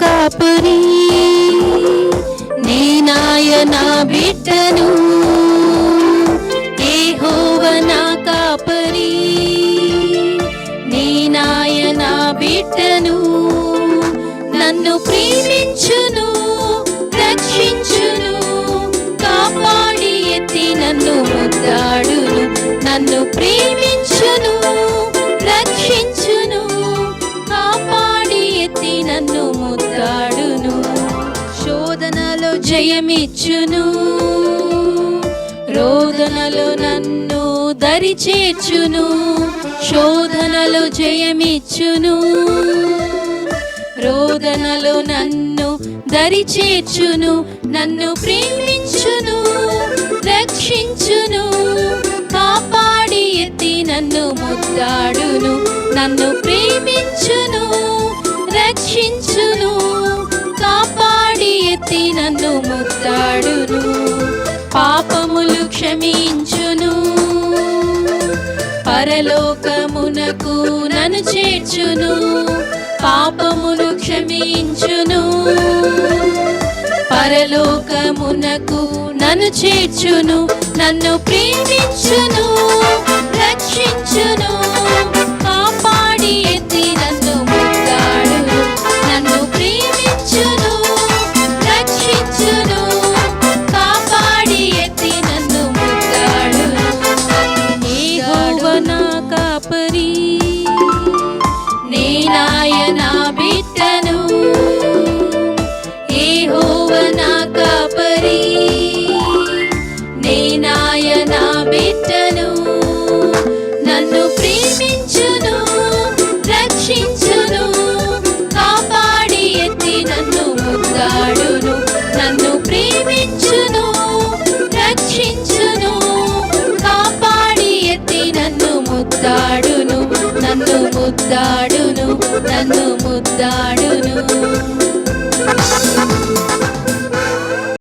కాపురి. నేనాయనా బిడ్డను ఏహోవనా కాపరి. నేనాయనా బిడ్డను నన్ను ప్రేమించును రక్షించును కాపాడి ఎత్తి నన్ను ముద్దాడును నన్ను ప్రేమ జయమిచ్చును. రోదనలు నన్ను దరి చేర్చును శోధనలు జయమిచ్చును. రోదనలు నన్ను దరి చేర్చును నన్ను ప్రేమించును. రక్షించును. కాపాడి ఎత్తి నన్ను ముద్దాడును. నన్ను ప్రేమించును. రక్షించు పాపములు క్షమించును. పరలోకమునకు నన్ను చేర్చును. పాపములు క్షమించును. పరలోకమునకు నన్ను చేర్చును. నన్ను ప్రేమించును. యెహోవా నా కాపరి నేనాయన బిడ్డను నన్ను ప్రేమించును రక్షించును కాపాడి ఎత్తి నన్ను ముద్దాడును నన్ను ప్రేమించును రక్షించును కాపాడి ఎత్తి నన్ను ముద్దాడును నన్ను ముద్దాడును నన్ను ముద్దాడును.